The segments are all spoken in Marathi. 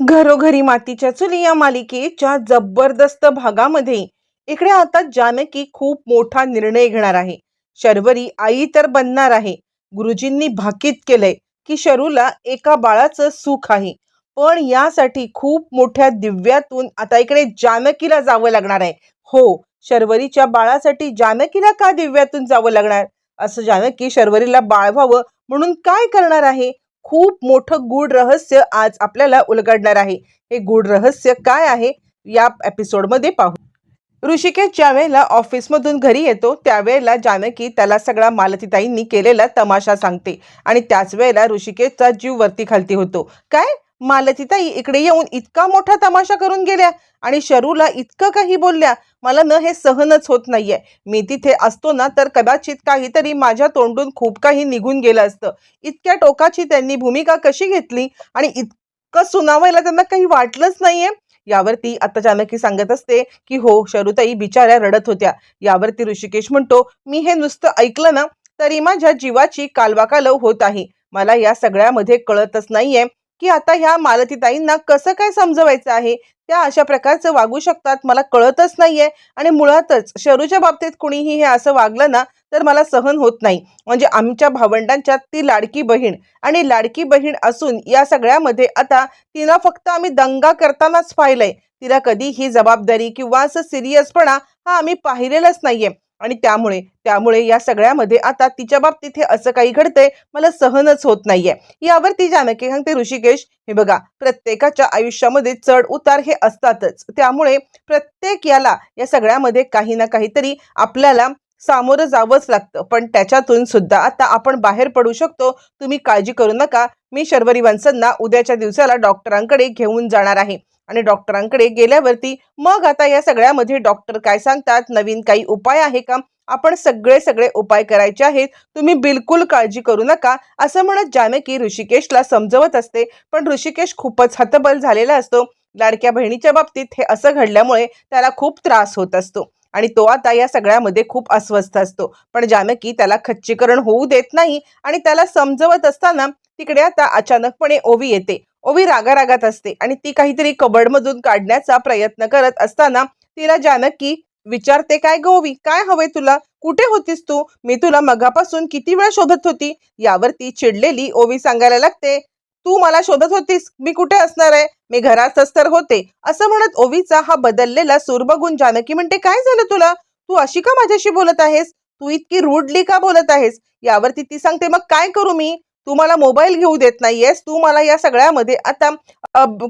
घरोघरी मातीच्या चुली या मालिकेच्या जबरदस्त भागामध्ये. इकडे आता जानकी खूप मोठा निर्णय घेणार आहे. शर्वरी आई तर बनणार आहे. गुरुजींनी भाकीत केलंय की शरूला एका बाळाचं सुख आहे. पण यासाठी खूप मोठ्या दिव्यातून आता इकडे जानकीला जावं लागणार आहे. हो शर्वरीच्या बाळासाठी जानकीला का दिव्यातून जावं लागणार? असं जानकी शर्वरीला बाळ व्हावं म्हणून काय करणार आहे? खूप मोठं गूढ रहस्य आज आपल्याला उलगडणार आहे. हे गूढ रहस्य काय आहे? या एपिसोडमध्ये पाहू. ऋषिकेश ज्या वेळेला ऑफिसमधून घरी येतो त्यावेळेला जानकी त्याला सगळा मालतीताईंनी केलेला तमाशा सांगते आणि त्याच वेळेला ऋषिकेशचा जीव वरती खालती होतो. काय? मालतीताई इकडे येऊन इतका मोठा तमाशा करून गेल्या आणि शरूला इतकं काही बोलल्या मला न हे सहनच होत नाहीये. मी तिथे असतो ना तर कदाचित काहीतरी माझ्या तोंडून खूप काही निघून गेलं असतं. इतक्या टोकाची त्यांनी भूमिका कशी घेतली आणि इतकं सुनावायला त्यांना काही वाटलंच नाहीये? यावरती आता जानकी सांगत असते की हो शरुताई बिचाऱ्या रडत होत्या. यावरती ऋषिकेश म्हणतो मी हे नुसतं ऐकलं ना तरी माझ्या जीवाची कालवाकालव होत आहे. मला या सगळ्यामध्ये कळतच नाहीये की आता ह्या मालतीताईंना कसं काय समजवायचं आहे? त्या अशा प्रकारचं वागू शकतात मला कळतच नाहीये. आणि मुळातच शरूच्या बाबतीत कुणीही हे असं वागलं ना तर मला सहन होत नाही. म्हणजे आमच्या भावंडांच्यात ती लाडकी बहीण आणि लाडकी बहीण असून या सगळ्यामध्ये आता तिला फक्त आम्ही दंगा करतानाच पाहिलंय. तिला कधी ही जबाबदारी किंवा असं सिरियसपणा हा आम्ही पाहिलेलाच नाहीये. आणि त्यामुळे त्यामुळे या सगळ्यामध्ये आता तिच्या बाबतीत हे असं काही घडतंय मला सहनच होत नाहीये. यावरती जानकी सांगते ऋषिकेश हे बघा प्रत्येकाच्या आयुष्यामध्ये चढ उतार हे असतातच. त्यामुळे प्रत्येक याला या सगळ्यामध्ये काही ना काहीतरी आपल्याला सामोरं जावंच लागतं. पण त्याच्यातून सुद्धा आता आपण बाहेर पडू शकतो. तुम्ही काळजी करू नका. मी शर्वरी वंसनना उद्याच्या दिवसाला डॉक्टरांकडे घेऊन जाणार आहे. आणि डॉक्टरांकडे गेल्यावरती मग आता या सगळ्यामध्ये डॉक्टर काय सांगतात? नवीन काही उपाय आहे का? आपण सगळे सगळे उपाय करायचे आहेत. तुम्ही बिलकुल काळजी करू नका. असं म्हणत जानकी ऋषिकेशला समजवत असते. पण ऋषिकेश खूपच हतबल झालेला असतो. लाडक्या बहिणीच्या बाबतीत हे असं घडल्यामुळे त्याला खूप त्रास होत असतो. आणि तो आता या सगळ्यामध्ये खूप अस्वस्थ असतो. पण जानकी त्याला खच्चीकरण होऊ देत नाही आणि त्याला समजवत असताना तिकडे आता अचानकपणे ओवी येते. ओवी रागारागात असते आणि ती काहीतरी कबडमधून काढण्याचा प्रयत्न करत असताना तिला जानकी विचारते काय गोवी काय हवंय तुला? कुठे होतीस तू? मी तुला मगापासून किती वेळा शोधत होती. यावरती चिडलेली ओवी सांगायला लागते तू मला शोधत होतीस? मी कुठे असणार आहे? मी घरातच तर होते. असं म्हणत ओवीचा हा बदललेला सूर बघून जानकी म्हणते काय झालं तुला? तू अशी का माझ्याशी बोलत आहेस? तू इतकी रूडली का बोलत आहेस? यावरती ती सांगते मग काय करू मी? तू मला मोबाईल घेऊ देत नाहीयेस. तू मला या सगळ्यामध्ये आता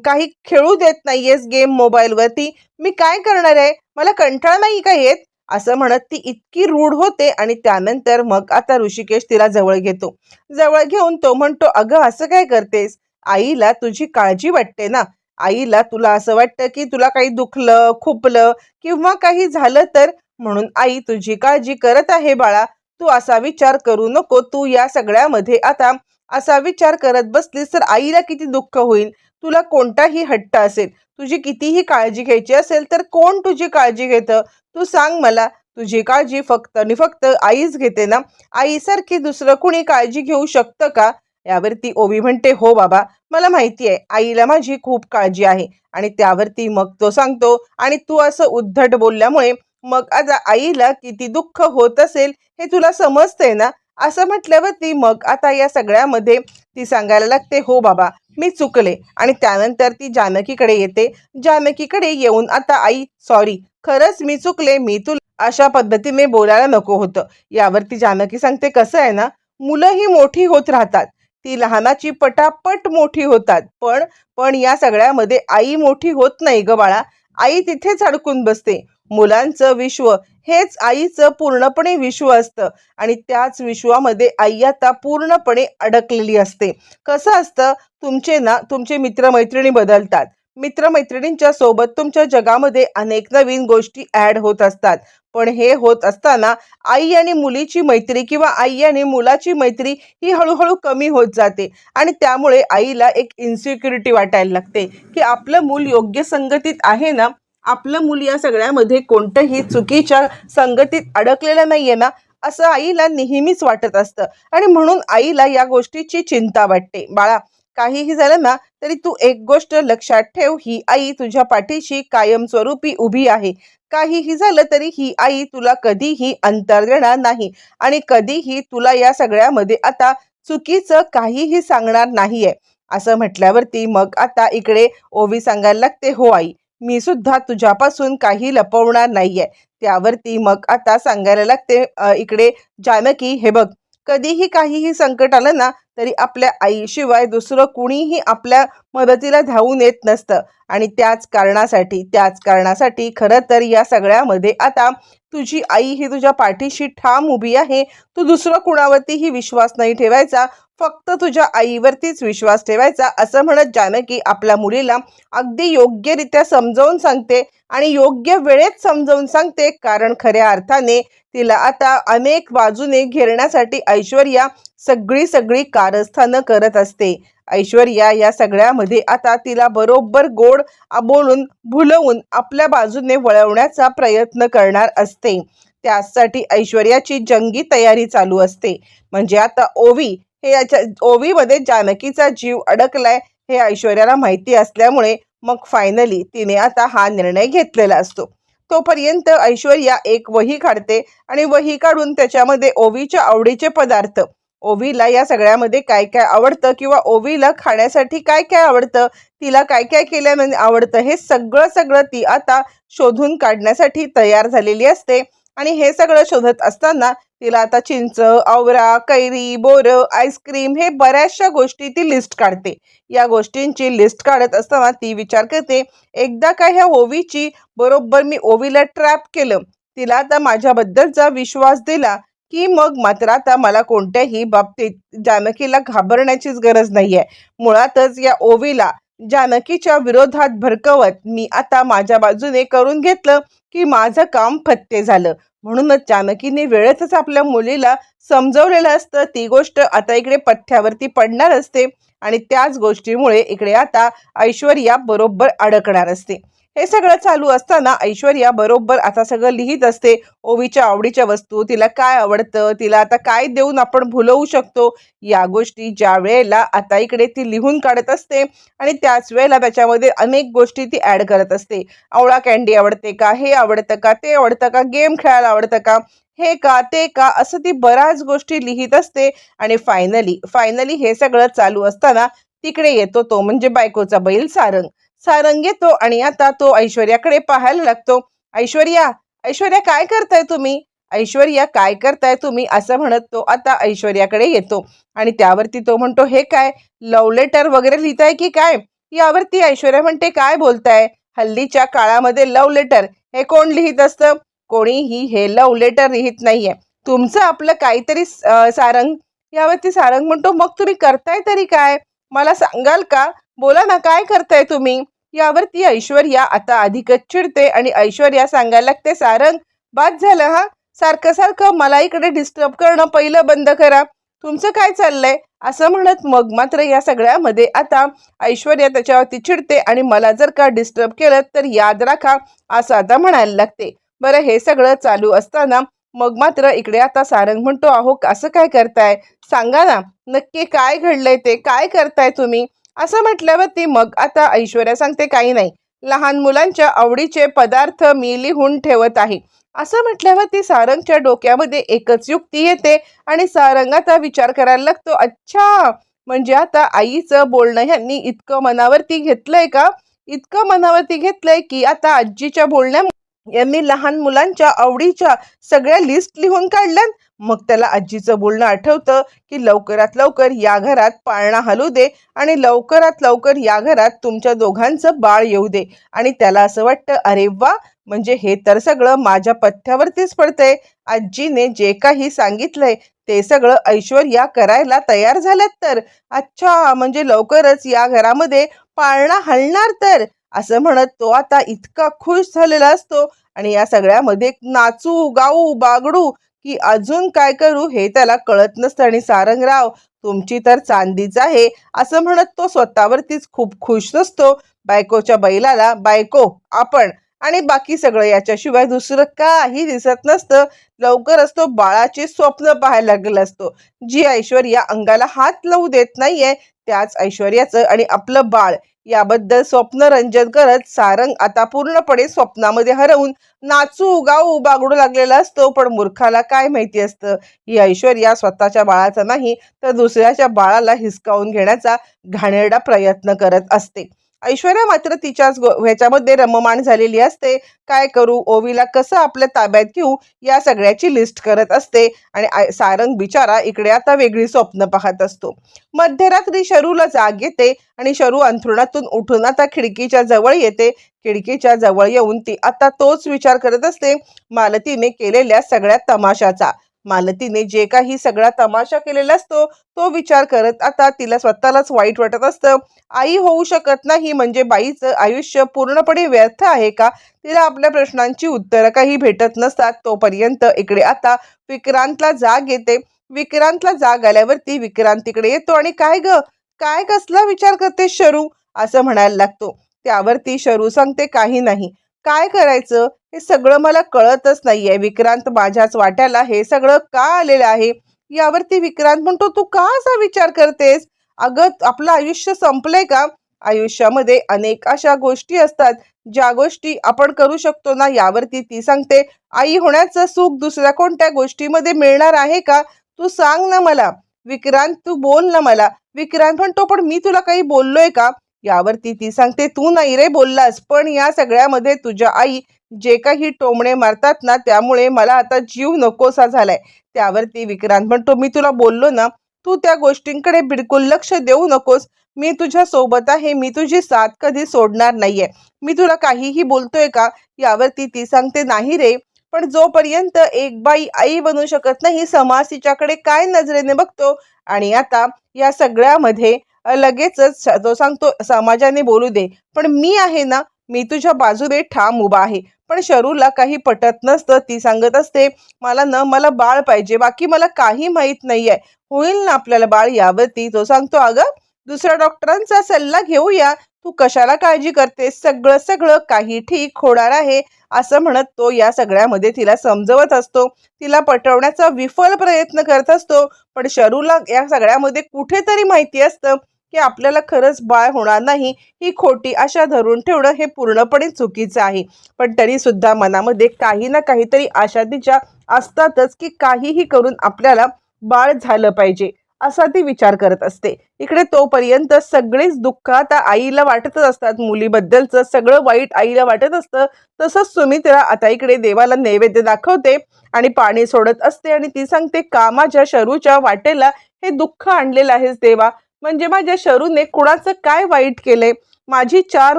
काही खेळू देत नाहीयेस गेम मोबाईलवरती. मी काय करणार आहे? मला कंटाळ नाही का येत? असं म्हणत ती इतकी रूढ होते आणि त्यानंतर मग आता ऋषिकेश तिला जवळ घेतो. जवळ घेऊन तो म्हणतो अगं असं काय करतेस? आईला तुझी काळजी वाटते ना? आईला तुला असं वाटतं की तुला काही दुखलं खुपलं किंवा काही झालं तर? म्हणून आई तुझी काळजी करत आहे बाळा. तू असा विचार करू नको तू या सगळ्यामध्ये आता असा विचार करत बसलीस तर आईला किती दुःख होईल? तुला कोणताही हट्ट असेल तुझी कितीही काळजी घ्यायची असेल तर कोण तुझी काळजी घेतं? तू सांग मला तुझी काळजी फक्त आणि फक्त आईच घेते ना? आईसारखी दुसरं कुणी काळजी घेऊ शकतं का? यावरती ओवी म्हणते हो बाबा मला माहिती आहे आईला माझी खूप काळजी आहे. आणि त्यावरती मग तो सांगतो आणि तू असं उद्धट बोलल्यामुळे मग आज आईला किती दुःख होत असेल हे तुला समजतंय ना? असं म्हटल्यावरती मग आता या सगळ्यामध्ये ती सांगायला लागते हो बाबा मी चुकले. आणि त्यानंतर ती जानकीकडे येते. जानकीकडे येऊन आता आई सॉरी खरंच मी चुकले मी तुला अशा पद्धतीने बोलायला नको होतं. यावरती जानकी सांगते कसं आहे ना मुलं ही मोठी होत राहतात. ती लहानाची पटापट मोठी होतात. पण पण या सगळ्यामध्ये आई मोठी होत नाही ग बाळा. आई तिथेच अडकून बसते. मुलांचं विश्व हेच आईचं पूर्णपणे विश्व असतं. आणि त्याच विश्वामध्ये आई आता पूर्णपणे अडकलेली असते. कसं असतं? तुमचे ना तुमचे मित्रमैत्रिणी बदलतात. मित्रमैत्रिणींच्या सोबत तुमच्या जगामध्ये अनेक नवीन गोष्टी ॲड होत असतात. पण हे होत असताना आई आणि मुलीची मैत्री किंवा आई आणि मुलाची मैत्री ही हळूहळू कमी होत जाते. आणि त्यामुळे आईला एक इन्सिक्युरिटी वाटायला लागते. की आपलं मूल योग्य संगतीत आहे ना आपलं मूल या सगळ्यामध्ये कोणत्याही चुकीच्या संगतीत अडकलेलं नाही आहे ना असं आईला नेहमीच वाटत असतं. आणि म्हणून आईला या गोष्टीची चिंता वाटते. बाळा काहीही झालं ना तरी तू एक गोष्ट लक्षात ठेव ही आई तुझ्या पाठीशी कायमस्वरूपी उभी आहे. काहीही झालं तरी ही आई तुला कधीही अंतर देणार नाही. आणि कधीही तुला या सगळ्यामध्ये आता चुकीचं काहीही सांगणार नाहीये. असं म्हटल्यावरती मग आता इकडे ओवी सांगायला लागते हो आई मी सुद्धा तुझ्यापासून काही लपवणार नाहीये. त्यावरती मग आता सांगायला लागते इकडे जानकी हे बघ कधीही काहीही संकट आलं ना तरी आपल्या आईशिवाय दुसरं कुणीही आपल्या मदतीला धावून येत नसतं. आणि त्याच कारणासाठी त्याच कारणासाठी खरं तर या सगळ्यामध्ये आता तुझी आई ही तुझ्या पाठीशी ठाम उभी आहे. तू दुसरं कुणावरतीही विश्वास नाही ठेवायचा. फक्त तुझ्या आईवरतीच विश्वास ठेवायचा. असं म्हणत जानकी आपल्या मुलीला अगदी योग्यरित्या समजावून सांगते आणि योग्य वेळेत समजावून सांगते. कारण खऱ्या अर्थाने तिला आता अनेक बाजूने घेरण्यासाठी ऐश्वर्या सगळी सगळी कारस्थानं करत असते. ऐश्वर्या या सगळ्यामध्ये आता तिला बरोबर गोड बोलून भुलवून आपल्या बाजूने वळवण्याचा प्रयत्न करणार असते. त्यासाठी ऐश्वर्याची जंगी तयारी चालू असते. म्हणजे आता ओवी हे याच्या ओवीमध्ये जानकीचा जीव अडकलाय हे ऐश्वर्याला माहिती असल्यामुळे मग फायनली तिने आता हा निर्णय घेतलेला असतो. तोपर्यंत ऐश्वर्या एक वही काढते आणि वही काढून त्याच्यामध्ये ओवीच्या आवडीचे पदार्थ ओवीला या सगळ्यामध्ये काय काय आवडतं किंवा ओवीला खाण्यासाठी काय काय आवडतं तिला काय काय केल्यामध्ये म्हणजे आवडतं हे सगळं सगळं ती आता शोधून काढण्यासाठी तयार झालेली असते. आणि हे सगळं शोधत असताना तिला आता चिंच आवरा कैरी बोरं आईस्क्रीम हे बऱ्याचशा गोष्टी ती लिस्ट काढते. या गोष्टींची लिस्ट काढत असताना ती विचार करते एकदा का ह्या ओवीची बरोबर मी ओवीला ट्रॅप केलं? तिला आता माझ्याबद्दलचा विश्वास दिला की मग मात्र आता मला कोणत्याही बाबतीत जानकीला घाबरण्याचीच गरज नाहीये. मुळातच या ओवीला जानकीच्या विरोधात भरकवत मी आता माझ्या बाजूने करून घेतलं की माझं काम फत्ते झालं. म्हणूनच जानकीने वेळेतच आपल्या मुलीला समजवलेलं असतं. ती गोष्ट आता इकडे पथ्यावरती पडणार असते आणि त्याच गोष्टीमुळे इकडे आता ऐश्वर्या बरोबर अडकणार असते. हे सगळं चालू असताना ऐश्वर्या बरोबर आता सगळं लिहित असते. ओवीच्या आवडीच्या वस्तू तिला काय आवडतं तिला आता काय देऊन आपण भुलवू शकतो? या गोष्टी ज्या वेळेला आता इकडे ती लिहून काढत असते आणि त्याच वेळेला त्याच्यामध्ये अनेक गोष्टी ती ॲड करत असते. आवळा कॅन्डी आवडते का? हे आवडतं का? ते आवडतं का? गेम खेळायला आवडतं का? हे का? ते का? असं ती बऱ्याच गोष्टी लिहित असते. आणि फायनली फायनली हे सगळं चालू असताना तिकडे येतो तो म्हणजे बायकोचा बैल सारंग. सारंग येतो आणि आता तो ऐश्वर्याकडे पाहायला लागतो. ऐश्वर्या ऐश्वर्या काय करताय तुम्ही? ऐश्वर्या काय करताय तुम्ही? असं म्हणत तो आता ऐश्वर्याकडे येतो. आणि त्यावरती तो म्हणतो हे काय? लव्ह लेटर वगैरे लिहिताय की काय? यावरती ऐश्वर्या म्हणते काय बोलताय? हल्लीच्या काळामध्ये लव्ह लेटर हे कोण लिहित असतं? कोणीही हे लव्ह लेटर लिहित नाहीये. तुमचं आपलं काहीतरी सारंग यावरती सारंग म्हणतो मग तुम्ही करताय तरी काय? मला सांगाल का? बोला ना काय करताय तुम्ही? यावरती ऐश्वर्या आता अधिकच चिडते आणि ऐश्वर्या सांगायला लागते सारंग बाद झालं हा? सारखं सारखं मला इकडे डिस्टर्ब करणं पहिलं बंद करा. तुमचं काय चाललंय? असं म्हणत मग मात्र या सगळ्यामध्ये आता ऐश्वर्या त्याच्यावरती चिडते आणि मला जर का डिस्टर्ब केलं तर याद राखा असं आता म्हणायला लागते. बरं हे सगळं चालू असताना मग मात्र इकडे आता सारंग म्हणतो अहो असं काय करताय? सांगा ना नक्की काय घडलंय ते? काय करताय तुम्ही? असं म्हटल्यावरती मग आता ऐश्वर्या सांगते काही नाही. लहान मुलांच्या आवडीचे पदार्थ मी लिहून ठेवत आहे. असं म्हटल्यावरती सारंगच्या डोक्यामध्ये एकच युक्ती येते आणि सारंग आता विचार करायला लागतो अच्छा म्हणजे आता आईचं बोलणं ह्यांनी इतकं मनावरती घेतलंय का? इतकं मनावरती घेतलंय की आता आजीच्या बोलण्या यांनी लहान मुलांच्या आवडीच्या सगळ्या लिस्ट लिहून काढल्यात मग त्याला आजीचं बोलणं आठवतं की लवकरात लवकर या घरात पाळणा हलू दे आणि लवकरात लवकर या घरात तुमच्या दोघांचं बाळ येऊ दे. आणि त्याला असं वाटतं अरे वा! म्हणजे हे तर सगळं माझ्या पथ्यावरतीच पडतंय. आजीने जे काही सांगितलंय ते सगळं ऐश्वर्या करायला तयार झाल्यात तर. अच्छा! म्हणजे लवकरच या घरामध्ये पाळणा हलणार तर. असं म्हणत तो आता इतका खुश झालेला असतो आणि या सगळ्यामध्ये नाचू गाऊ बागडू की अजून काय करू हे त्याला कळत नसतं. आणि सारंगराव तुमची तर चांदीच आहे असं म्हणत तो स्वतःवरतीच खूप खुश नसतो. बायकोच्या बैलाला बायको आपण आणि बाकी सगळं याच्याशिवाय दुसरं काही दिसत नसतं. लवकरच तो बाळाचे स्वप्न पाहायला लागलेला असतो. जी ऐश्वर्या अंगाला हात लावू देत नाहीये त्याच ऐश्वर्याचं आणि आपलं बाळ याबद्दल स्वप्नरंजन करत सारंग आता पूर्णपणे स्वप्नामध्ये हरवून नाचू उगाऊ बागडू लागलेला असतो. पण मूर्खाला काय माहिती असतं? ही ऐश्वर्या स्वतःच्या बाळाचा नाही तर दुसऱ्याच्या बाळाला हिसकावून घेण्याचा घाणेरडा प्रयत्न करत असते. ऐश्वर्या मात्र तिच्याच गो- ह्याच्यामध्ये रममाण झालेली असते. काय करू? ओवीला कसं आपल्या ताब्यात घेऊ? या सगळ्याची लिस्ट करत असते. आणि सारंग बिचारा इकडे आता वेगळी स्वप्न पाहत असतो. मध्यरात्री शरूला जाग येते आणि शरू अंथरुणातून उठून आता खिडकीच्या जवळ येते. खिडकीच्या जवळ येऊन ती आता तोच विचार करत असते. मालतीने केलेल्या सगळ्या तमाशाचा. मालतीने जे काही सगळा तमाशा केलेला असतो तो विचार करत आता तिला स्वतःलाच वाईट वाटत असतं. आई होऊ शकत नाही म्हणजे बाईचं आयुष्य पूर्णपणे व्यर्थ आहे का? तिला आपल्या प्रश्नांची उत्तरं काही भेटत नसतात. तोपर्यंत इकडे आता विक्रांतला जाग येते. विक्रांतला जाग आल्यावरती विक्रांत तिकडे येतो आणि काय ग? काय कसला विचार करते शरू? असं म्हणायला लागतो. त्यावरती शरू सांगते काही नाही. काय करायचं? हे सगळं मला कळतच नाहीये. विक्रांत माझ्याच वाट्याला हे सगळं का आलेलं आहे? यावरती विक्रांत म्हणतो तू का असा विचार करतेस? अगं आपलं आयुष्य संपलंय का? आयुष्यामध्ये अनेक अशा गोष्टी असतात ज्या गोष्टी आपण करू शकतो ना यावरती ती सांगते आई होण्याचं सुख दुसऱ्या कोणत्या गोष्टीमध्ये मिळणार आहे का? तू सांग ना मला. विक्रांत तू बोल ना मला. विक्रांत म्हणतो पण मी तुला काही बोललोय का? यावरती ती सांगते तू नाही रे बोललास पण या सगळ्यामध्ये तुझ्या आई जे काही टोमणे मारतात ना त्यामुळे मला आता जीव नकोसा झालाय. त्यावरती विक्रांत म्हणतो मी तुला बोललो ना तू त्या गोष्टींकडे बिलकुल लक्ष देऊ नकोस. मी तुझ्या सोबत आहे मी तुझी साथ कधी सोडणार नाहीये. मी तुला काहीही बोलतोय का? यावरती ती सांगते नाही रे पण जोपर्यंत एक बाई आई बनू शकत नाही समाज तिच्याकडे काय नजरेने बघतो? आणि आता या सगळ्यामध्ये लगेचच जो सांगतो समाजाने बोलू दे. पण मी आहे ना मी तुझ्या बाजूने ठाम उभा आहे. पण शरूला काही पटत नसतं. ती सांगत असते मला न मला बाळ पाहिजे. बाकी मला काही माहीत नाही आहे होईल ना आपल्याला बाळ यावरती? तो सांगतो अगं दुसऱ्या डॉक्टरांचा सल्ला घेऊया. तू कशाला काळजी करतेस? सगळं सगळं काही ठीक होणार आहे. असं म्हणत तो या सगळ्यामध्ये तिला समजवत असतो. तिला पटवण्याचा विफल प्रयत्न करत असतो. पण शरूला या सगळ्यामध्ये कुठेतरी माहिती असतं. की आपल्याला खरंच बाळ होणार नाही ही खोटी आशा धरून ठेवणं हे पूर्णपणे चुकीचं आहे. पण तरी सुद्धा मनामध्ये काही ना काहीतरी आशा तिच्या असतातच की काहीही करून आपल्याला बाळ झालं पाहिजे असा ती विचार करत असते. इकडे तोपर्यंत सगळेच दुःख आता आईला वाटतच असतात. मुलीबद्दलचं सगळं वाईट आईला वाटत असतं. तसंच सुमित्रा आता इकडे देवाला नैवेद्य दाखवते आणि पाणी सोडत असते आणि ती सांगते कामाच्या शरूच्या वाटेला हे दुःख आणलेलं आहेस देवा. म्हणजे माझ्या शरूने कुणाचं काय वाईट केलंय? माझी चार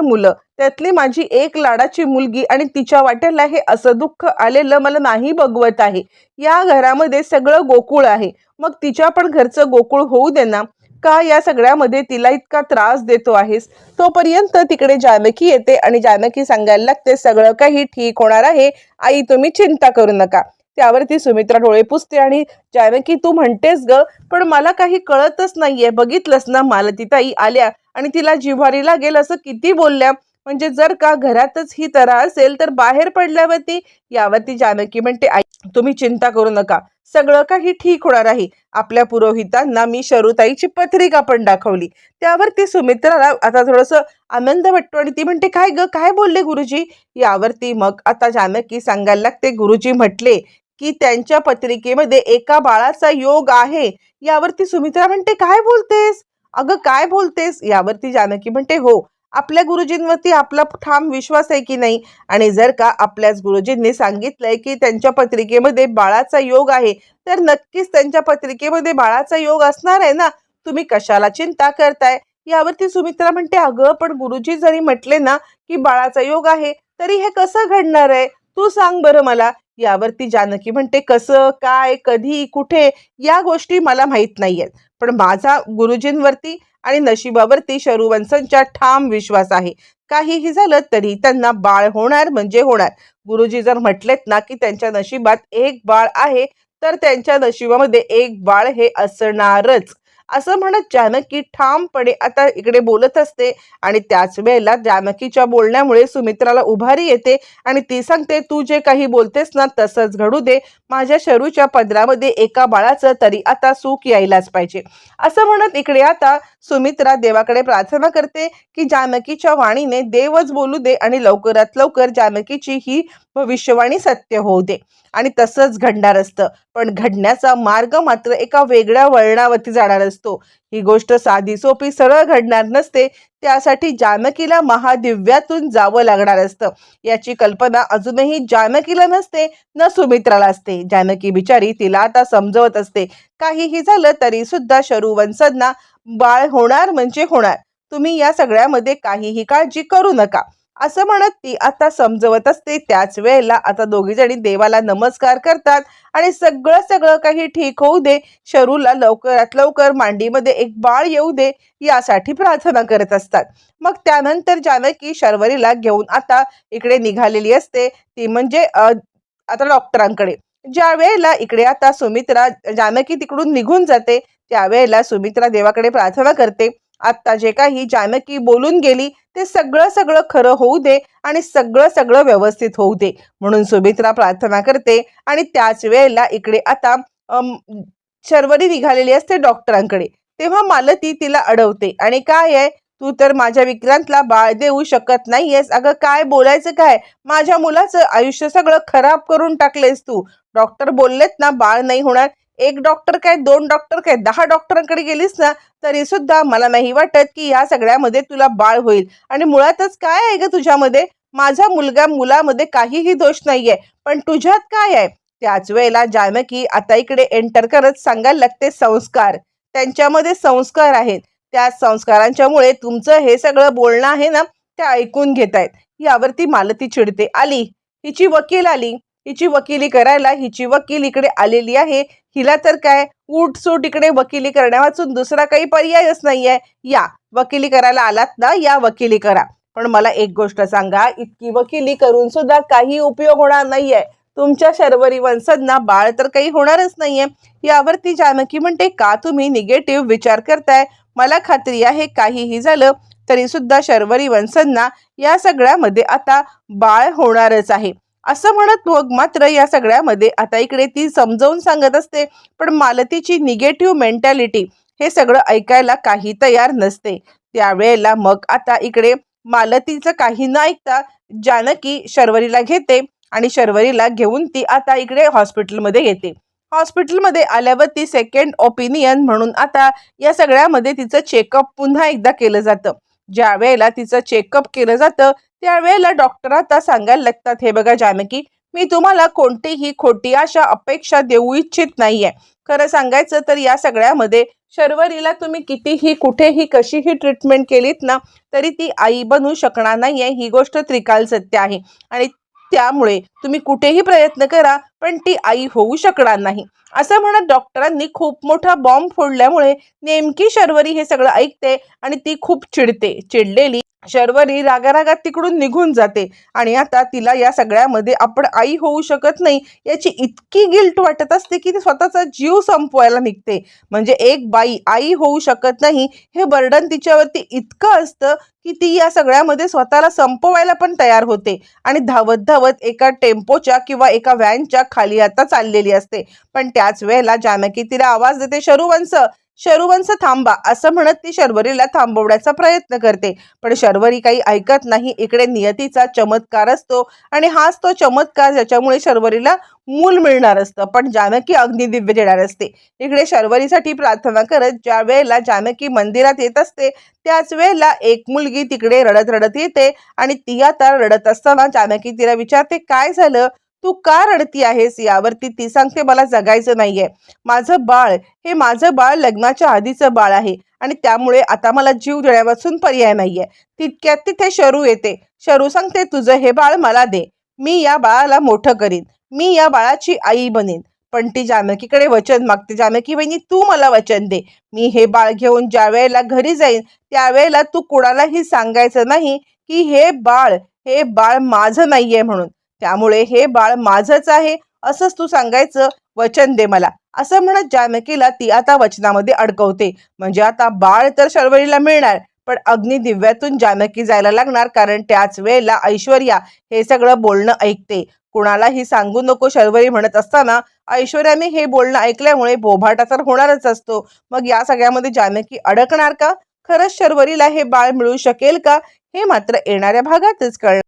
मुलं त्यातली माझी एक लाडाची मुलगी आणि तिच्या वाटेला हे असं दुःख आलेलं मला नाही बघवत आहे. या घरामध्ये सगळं गोकुळ आहे. मग तिच्या पण घरचं गोकुळ होऊ दे ना. का या सगळ्यामध्ये तिला इतका त्रास देतो आहेस? तोपर्यंत तिकडे जानकी येते आणि जानकी सांगायला लागते सगळं काही ठीक होणार आहे. आई तुम्ही चिंता करू नका. त्यावरती सुमित्रा डोळे पुसते आणि जानकी तू म्हणतेस ग पण मला काही कळतच नाहीये. बघितलंस ना मालतीताई आल्या आणि तिला जिव्हारी लागेल असं किती बोलल्या. म्हणजे जर का घरातच ही तरा असेल तर बाहेर पडल्यावरती यावरती जानकी म्हणते आई तुम्ही चिंता करू नका. सगळं काही ठीक होणार आहे. आपल्या पुरोहितांना मी शरुताईची पत्रिका पण दाखवली. त्यावरती सुमित्राला आता थोडंसं आनंद वाटतो आणि ती म्हणते काय ग काय बोलले गुरुजी? यावरती मग आता जानकी सांगायला लागते गुरुजी म्हटले की त्यांच्या पत्रिकेमध्ये एका बाळाचा योग आहे यावरती सुमित्रा म्हणते काय बोलतेस? अगं काय बोलतेस? यावरती जानकी म्हणते हो आपल्या गुरुजींवरती आपला ठाम विश्वास आहे की नाही? आणि जर का आपल्याच गुरुजींनी सांगितलंय की त्यांच्या पत्रिकेमध्ये बाळाचा योग आहे तर नक्कीच त्यांच्या पत्रिकेमध्ये बाळाचा योग असणार आहे ना? तुम्ही कशाला चिंता करताय? यावरती सुमित्रा म्हणते अगं पण गुरुजी जरी म्हटले ना की बाळाचा योग आहे तरी हे कसं घडणार आहे? तू सांग बरं मला यावरती जानकी म्हणते कसं काय कधी कुठे? या गोष्टी मला माहीत नाही आहेत पण माझा गुरुजींवरती आणि नशिबावरती शरुवंशांच्या ठाम विश्वास आहे. काहीही झालं तरी त्यांना बाळ होणार म्हणजे होणार. गुरुजी जर म्हटलेत ना की त्यांच्या नशिबात एक बाळ आहे तर त्यांच्या नशिबामध्ये एक बाळ हे असणारच. असं म्हणत जानकी ठामपणे आता इकडे बोलत असते आणि त्याच वेळेला जानकीच्या बोलण्यामुळे सुमित्राला उभारी येते आणि ती सांगते तू जे काही बोलतेस ना तसंच घडू दे. माझ्या शरूच्या पदरामध्ये एका बाळाचं तरी आता सुख यायलाच पाहिजे. असं म्हणत इकडे आता सुमित्रा देवाकडे प्रार्थना करते की जानकीच्या वाणीने देवच बोलू दे आणि लवकरात लवकर जानकीची ही भविष्यवाणी सत्य होऊ दे. आणि तसंच घडणार असतं. पण घडण्याचा मार्ग मात्र एका वेगळ्या वळणावरती जाणार असतो. ही गोष्ट साधी सोपी सरळ घडणार नसते. त्यासाठी जानकीला महादिव्यातून जावं लागणार असतं. याची कल्पना अजूनही जानकीला नसते न सुमित्राला असते. जानकी बिचारी तिला आता समजवत असते. काहीही झालं तरी सुद्धा शरुवंशांना बाळ होणार म्हणजे होणार. तुम्ही या सगळ्यामध्ये काहीही काळजी करू नका. असं म्हणत ती आता समजवत असते. त्याच वेळेला आता दोघी जणी देवाला नमस्कार करतात आणि सगळं सगळं काही ठीक होऊ दे. शरूला लवकरात लवकर मांडीमध्ये एक बाळ येऊ दे यासाठी प्रार्थना करत असतात. मग त्यानंतर जानकी शर्वरीला घेऊन आता इकडे निघालेली असते. ती म्हणजे आता डॉक्टरांकडे. ज्या वेळेला इकडे आता सुमित्रा जानकी तिकडून निघून जाते त्यावेळेला सुमित्रा देवाकडे प्रार्थना करते. आत्ता जे काही जानकी बोलून गेली ते सगळं सगळं खरं होऊ दे आणि सगळं सगळं व्यवस्थित होऊ दे. म्हणून सुमित्रा प्रार्थना करते आणि त्याच वेळेला इकडे आता शर्वरी निघालेली असते डॉक्टरांकडे तेव्हा मालती तिला अडवते आणि काय आहे? तू तर माझ्या विक्रांतला बाळ देऊ शकत नाहीयेस. अगं काय बोलायचं काय? माझ्या मुलाचं आयुष्य सगळं खराब करून टाकलेस तू. डॉक्टर बोललेत ना बाळ नाही होणार. एक डॉक्टर काय दोन डॉक्टर काय दहा डॉक्टरांकडे गेलीस ना तरी सुद्धा मला नाही वाटत की या सगळ्यामध्ये तुला बाळ होईल. आणि मुळातच काय आहे ग तुझ्यामध्ये? माझा मुलगा मुलामध्ये काहीही दोष नाहीये पण तुझ्यात काय आहे? त्याच वेळेला जानकी आता इकडे एंटर करत सांगायला लागते संस्कार. त्यांच्यामध्ये संस्कार आहेत. त्या संस्कारांच्यामुळे तुमचं हे सगळं बोलणं आहे ना ते ऐकून घेत आहेत यावरती मालती चिडते. आली हिची वकील आली हिची वकिली करायला हिची वकील इकडे आलेली आहे. हिला तर काय? उठ सूट इकडे वकिली करण्यावाचून दुसरा काही पर्यायच नाहीये. या वकिली करायला आलात ना या वकिली करा. पण मला एक गोष्ट सांगा इतकी वकिली करून सुद्धा काही उपयोग होणार नाहीये. तुमच्या शर्वरी वंशजना बाळ तर काही होणारच नाहीये. यावरती जानकी म्हणते का तुम्ही निगेटिव्ह विचार करताय? मला खात्री आहे काहीही झालं तरी सुद्धा शर्वरी वंशजना या सगळ्यामध्ये आता बाळ होणारच आहे. असं म्हणत मग मात्र या सगळ्यामध्ये आता इकडे ती समजावून सांगत असते. पण मालतीची निगेटिव्ह मेंटॅलिटी हे सगळं ऐकायला काही तयार नसते. त्यावेळेला मग आता इकडे मालतीचं काही न ऐकता जानकी शर्वरीला घेते आणि शर्वरीला घेऊन ती आता इकडे हॉस्पिटलमध्ये येते. हॉस्पिटलमध्ये आल्यावर ती सेकंड ओपिनियन म्हणून आता या सगळ्यामध्ये तिचं चेकअप पुन्हा एकदा केलं जातं. ज्या वेळेला तिचं चेकअप केलं जातं त्यावेळेला डॉक्टर आता सांगायला लागतात हे बघा जानकी मी तुम्हाला कोणतीही खोटी अशा अपेक्षा देऊ इच्छित नाहीये. खरं सांगायचं तर या सगळ्यामध्ये शर्वरीला तुम्ही कितीही कुठेही कशीही ट्रीटमेंट केलीत ना तरी ती आई बनू शकणार नाहीये. ही गोष्ट त्रिकाल सत्य आहे. आणि त्यामुळे तुम्ही कुठेही प्रयत्न करा पण ती आई होऊ शकणार नाही. असं म्हणत डॉक्टरांनी खूप मोठा बॉम्ब फोडल्यामुळे नेमकी शर्वरी हे सगळं ऐकते आणि ती खूप चिडते. चिडलेली शर्वरी रागारागात तिकडून निघून जाते आणि आता तिला या सगळ्यामध्ये आपण आई होऊ शकत नाही याची इतकी गिल्ट वाटत असते की ती स्वतःचा जीव संपवायला निघते. म्हणजे एक बाई आई होऊ शकत नाही हे बर्डन तिच्यावरती इतकं असतं की ती या सगळ्यामध्ये स्वतःला संपवायला पण तयार होते आणि धावत धावत एका टेम्पोच्या किंवा एका व्हॅनच्या खाली आता चाललेली असते. पण त्याच वेळेला जानकी तिला आवाज देते शरुवंश शरुवंश थांबा असं म्हणत ती शर्वरीला थांबवण्याचा प्रयत्न करते. पण शर्वरी काही ऐकत नाही इकडे नियतीचा चमत्कार असतो आणि हाच तो चमत्कार ज्याच्यामुळे शर्वरीला मूल मिळणार असतं. पण जानकी अग्निदिव्य देणार असते. इकडे शर्वरीसाठी प्रार्थना करत ज्या वेळेला जानकी मंदिरात येत असते त्याच वेळेला एक मुलगी तिकडे रडत रडत येते आणि ती आता रडत असताना जानकी तिला विचारते काय झालं? तू का रडती आहेस यावरती ती सांगते मला जगायचं नाहीये. माझं बाळ हे माझं बाळ लग्नाच्या आधीचं बाळ आहे आणि त्यामुळे आता मला जीव देण्यापासून पर्याय नाहीये. तितक्यात तिथे शरू येते. शरू सांगते तुझं हे बाळ मला दे. मी या बाळाला मोठं करीन. मी या बाळाची आई बनेन. पण ती जानकीकडे वचन मागते जानकी बहिणी तू मला वचन दे. मी हे बाळ घेऊन ज्या वेळेला घरी जाईन त्यावेळेला तू कुणालाही सांगायचं नाही की हे बाळ हे बाळ माझं नाहीये म्हणून. त्यामुळे हे बाळ माझंच आहे असंच तू सांगायचं वचन दे मला. असं म्हणत जानकीला ती आता वचनामध्ये अडकवते. म्हणजे आता बाळ तर शर्वरीला मिळणार पण अग्निदिव्यातून जानकी जायला लागणार कारण त्याच वेळेला ऐश्वर्या हे सगळं बोलणं ऐकते. कुणालाही सांगू नको शर्वरी म्हणत असताना ऐश्वर्याने हे बोलणं ऐकल्यामुळे बोभाटा तर होणारच असतो. मग या सगळ्यामध्ये जानकी अडकणार का? खरंच शर्वरीला हे बाळ मिळू शकेल का? हे मात्र येणाऱ्या भागातच कळणार.